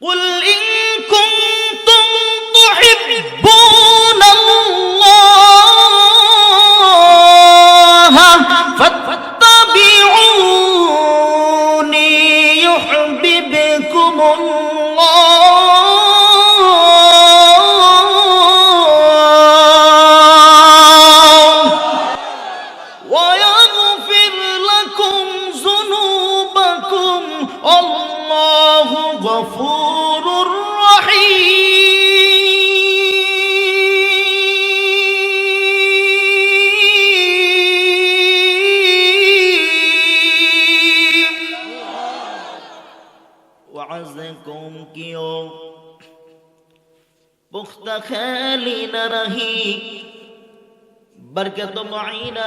قل পুখ্তা খেলি না রাহি বরকত মাই না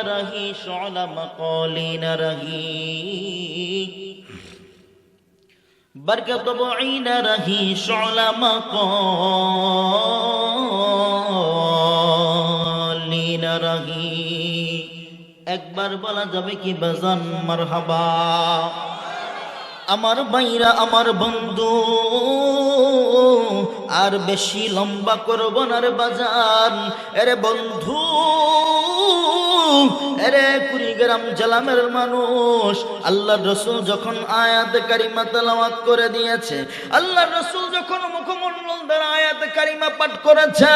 একবার বলা যাবে কি বাজান, মারহাবা। আমার বাইরা আমার বন্ধু। আর বেশি লম্বা করব না রে বাজান। এরে বন্ধু, এরে কুড়িগ্রাম জেলামের মানুষ আল্লাহ রসুল যখন আয়াত কারিমা তেলাওয়াত করে দিয়েছে আল্লাহ রসুল যখন মুখমন্ডল দ্বারা আয়াত কারিমা পাঠ করেছে,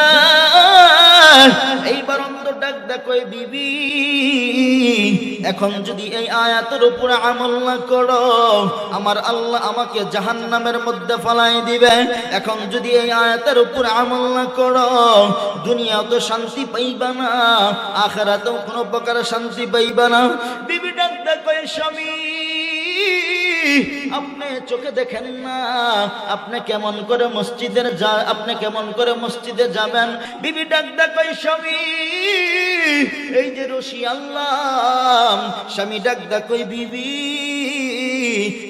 এইবার অন্তর ডাক দেখো বিবি। এখন যদি এই আয়াতের উপরে আমল না করো, আমার আল্লাহ আমাকে জাহান নামের মধ্যে ফলাই দিবে। এখন যদি এই আয়াতের উপরে আমল না করো দুনিয়া তো শান্তি পাইবা না, আখেরাতেও কোনো প্রকার শান্তি পাইবা না। বিবি ডাক্তার কয়ে, স্বামী আপনি চোখে দেখেন না। আপনি কেমন করে মসজিদের যা, আপনি কেমন করে মসজিদে যাবেন? বিবি ডাক ডাকাই স্বামী, এই যে রশি আল্লাহ স্বামী ডাক দেখো বিবি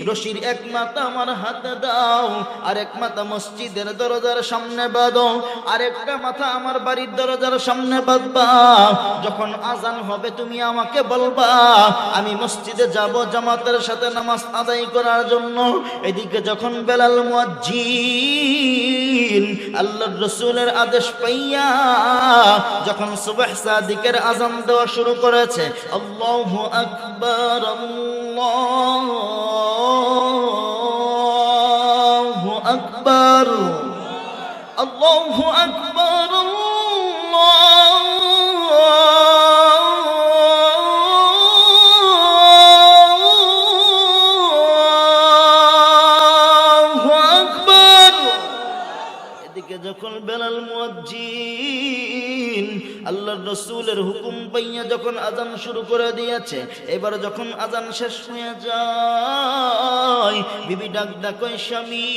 রশির এক মাথা আমার হাতে দাও, আর এক মাথা মসজিদের দরজার সামনে বাঁধো, আর একটা মাথা আমার বাড়ির দরজার সামনে বাঁধবা। যখন আজান হবে তুমি আমাকে বলবা, আমি মসজিদে যাব জামাতের সাথে নামাজ আদায় করার জন্য। এদিকে যখন বেলাল মুয়াজ্জিন আল্লাহর রসুলের আদেশ পাইয়া যখন সুবাহ সাদিকের আজান দেওয়া শুরু করেছে, আল্লাহু আকবার, আল্লাহু আকবার আল্লাহু আকবার আল্লাহু আকবার এদিকে যখন বেলাল মুয়াজ্জিন আল্লাহর রসুলের হুকুম পাইয়া যখন আজান শুরু করে দিয়েছে, এবার যখন আজান শেষ হয়ে যায়, বিবি ডাক ডাকয় স্বামী,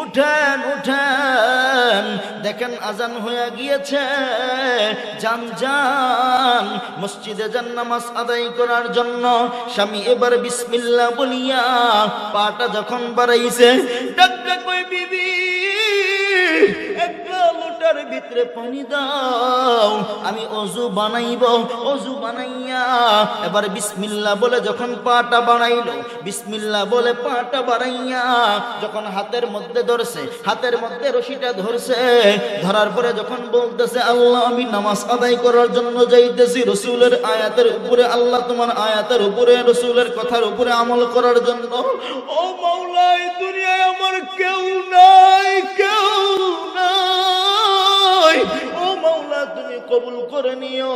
উঠেন উঠেন। দেখেন আজান হয়ে গিয়েছে, যান যান, মসজিদে যান, নামাজ আদায় করার জন্য। স্বামী এবার বিসমিল্লা বলিয়া পাটা যখন বাড়াইছে, ডাক ডাক বিবি ভিতরে পানি দাও, আমি অজু বানাইব, অজু বানাইয়া এবার বিসমিল্লা বলে যখন পাটা বানাইল, বিসমিল্লা বলে পাটা বানাইয়া যখন হাতের মধ্যে ধরছে, হাতের মধ্যে রশিটা ধরছে, ধরার পরে যখন বলতেছে, আল্লাহ, আমি নামাজ আদায় করার জন্য যাইতেছি রসুলের আয়াতের উপরে, আল্লাহ তোমার আয়াতের উপরে, রসুলের কথার উপরে আমল করার জন্য। ও মাওলাই দুনিয়ায় আমার কেউ নাই কেউ নাই। ও মাওলা তুমি কবুল করে নিও।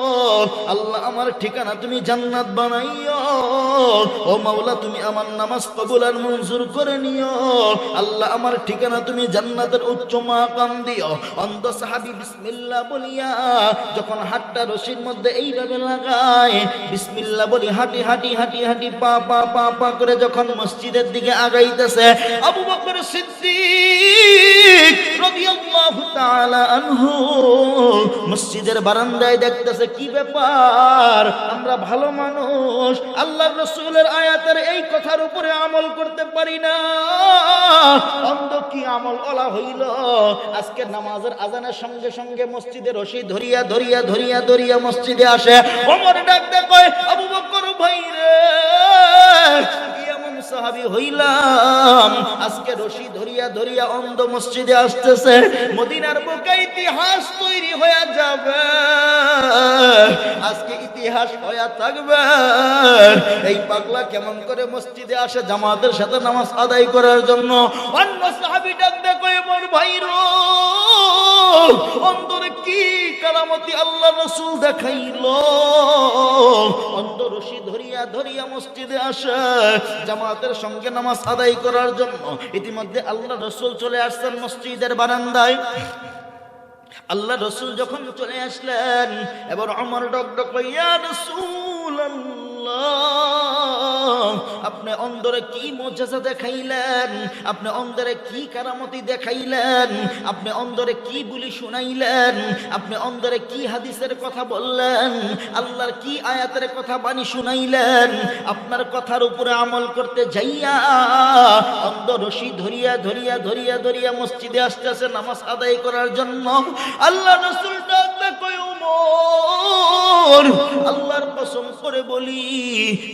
আল্লাহ আমার ঠিকানা তুমি জান্নাত বানাইও। ও মাওলা, তুমি আমার নামাজ কবুল আর মঞ্জুর করে নিও। আল্লাহ আমার ঠিকানা তুমি জান্নাতের উচ্চ মাকাম দিও। অন্ধ সাহাবি বিসমিল্লাহ বলিয়া যখন হাতটা রশির মধ্যে এইভাবে লাগায়, বিসমিল্লাহ বলি হাঁটি হাঁটি হাঁটি হাঁটি, পা পা পা পা করে যখন মসজিদের দিকে আগাইতেছে, আবু বকর সিদ্দিক রাদিয়াল্লাহু তাআলা আনহু মসজিদের বারান্দায় দেখতেছে, কি ব্যাপার? আমরা ভালো মানুষ। আল্লাহ রসুলের আয়াতের এই কথার উপরে আমল করতে পারি না। অন্ধ কি আমল ওলা হইল? আজকে নামাজের আজানের সঙ্গে সঙ্গে মসজিদে রশি ধরিয়া ধরিয়া ধরিয়া ধরিয়া মসজিদে আসে। অমর ডাক দেখ আবু বকর ভাই রে। সাহাবি হইলাম, আজকে রশি ধরিয়া ধরিয়া অন্ধ মসজিদে আসতেছে, মদিনার বুকে ইতিহাস তৈরি হয়ে যাবে। আজকে ইতিহাস হয়ে থাকবে। এই পাগলা কেমন করে মসজিদে আসে জামাতের সাথে নামাজ আদায় করার জন্য? অন্য সাহাবি ডাক দেখো মোর ভাইর অন্তরে কি কারামতি আল্লাহ রসুল দেখাইল? অন্ত রশি ধরিয়া ধরিয়া মসজিদে আসে। জামাতের সঙ্গে নামাজ আদায় করার জন্য ইতিমধ্যে আল্লাহ রসুল চলে আসছেন মসজিদের বারান্দায়। আল্লাহ রসুল যখন চলে আসলেন, এবার আমার ডক ডক ইয়া রসুল আপনি অন্দরে কি মজাজা দেখাইলেন? আপনি অন্দরে কি কারামতি দেখাইলেন? আপনি অন্দরে কি বলি শুনাইলেন? আপনি অন্দরে কি হাদিসের কথা বললেন? আল্লাহর কি আয়াতের কথা বাণী শুনাইলেন? আপনার কথার উপরে আমল করতে যাইয়া অন্ধ রশি ধরিয়া ধরিয়া ধরিয়া ধরিয়া মসজিদে আসতে আসতেছে নামাজ আদায় করার জন্য। আল্লাহ রসুল ওমর আল্লাহর কসম করে বলি,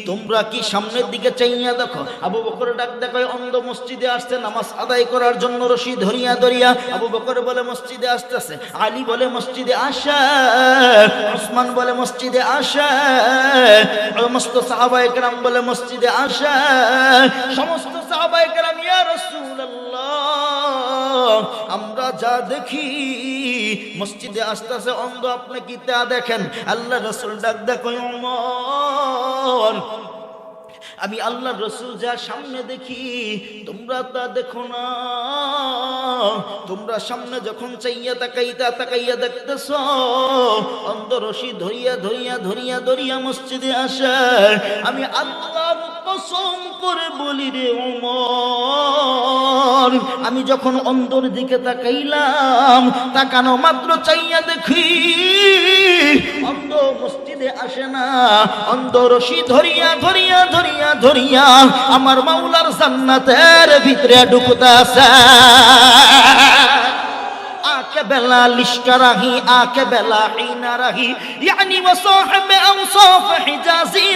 তোমরা কি সামনের দিকে চাইয়া দেখো? আবু বকর দেখো অন্ধ মসজিদে আসছে, নামাজ আদায় করার জন্য রশি ধরিয়া ধরিয়া আবু বকর বলে, মসজিদে আসতেছে। আলী বলে, মসজিদে আসে। ওসমান বলে, মসজিদে আসে। সমস্ত সাহাবায়ে কেরাম বলে, মসজিদে আসে। সমস্ত সাহাবায়ে কেরাম, ইয়া রাসূলুল্লাহ। আমরা যা দেখি, মসজিদে আসতেছে অন্ধ, আপনি কি তা দেখেন? আল্লাহ রসুল ডাক, দেখো আমি আল্লাহ রসুল যা সামনে দেখি, তোমরা তা দেখো না। তোমরা সামনে যখন চাইয়া তাকাইতা, তাকাইয়া দেখতেছ, অন্ধ রশি ধরিয়া ধরিয়া ধরিয়া ধরিয়া মসজিদে আসে আমি আল্লাহর কসম করে বলি রে অমর আমি যখন অন্তর দিকে তাকাইলাম, তাকানো মাত্র চাইয়া দেখি, অন্ধ মসজিদে আসে না। অন্ধ রশি ধরিয়া ধরিয়া ধরিয়া ধরিয়া আমার মাওলার জান্নাতের ভিতরে ঢুকতাছে كبلا لشكره রাহি حين رهي يعني وصاحب أوصاف حجازي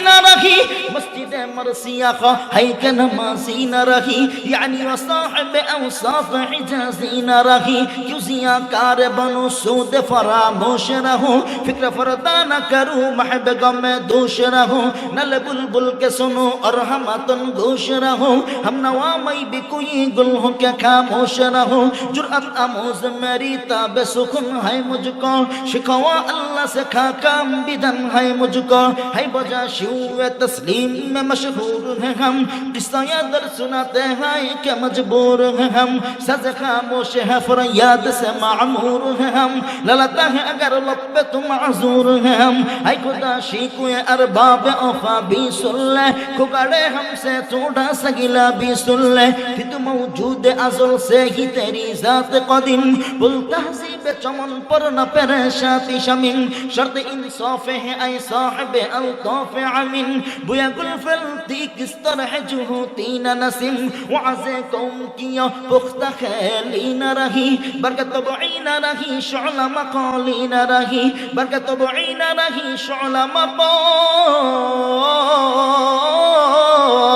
عمر سياقة هيكل ما زين رهي يعني وصاحب أوصاف عجازين رهي يزيا كاربن سود فراموش رهو فكر فردانا کرو محب غم دوش رهو نل بلبل کے سنو اور ہمتن گوش رہو ہم نوامئی بھی کوئی گل ہو کیا خاموش رہو جرأت آموز میری تاب سکن ہے مجھ کو شکوا اللہ سے کھا کام بدن ہے مجھ کو ہے بجا شیوے تسلیم میں مش है बजा शिव तस्लीम में मशहूर है हम किस्सा दर सुनाते हैं क्या मजबूर है हम सज खामोश है फरियाद से मामूर है हम ललता है अगर लब पे तुम आजूर है हम है खुदा शीकु अरबाब औफा भी सुन ले खुगड़े हमसे थोड़ा सगिला भी सुन ले फिर तू मौजूद अजल से ही तेरी जात कदीम बुल तहजीब चमन पर न परेशाती शमिन शर्त इंसाफ है ऐ साहिब अल्ताफ अमीन बुया गुल फलती صديق استرحجه تين نسم وعزيكم كيا بخت خالين رهي بركة طبعين رهي شعل مقالين رهي بركة طبعين رهي شعل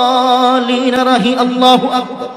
مقالين رهي الله أكبر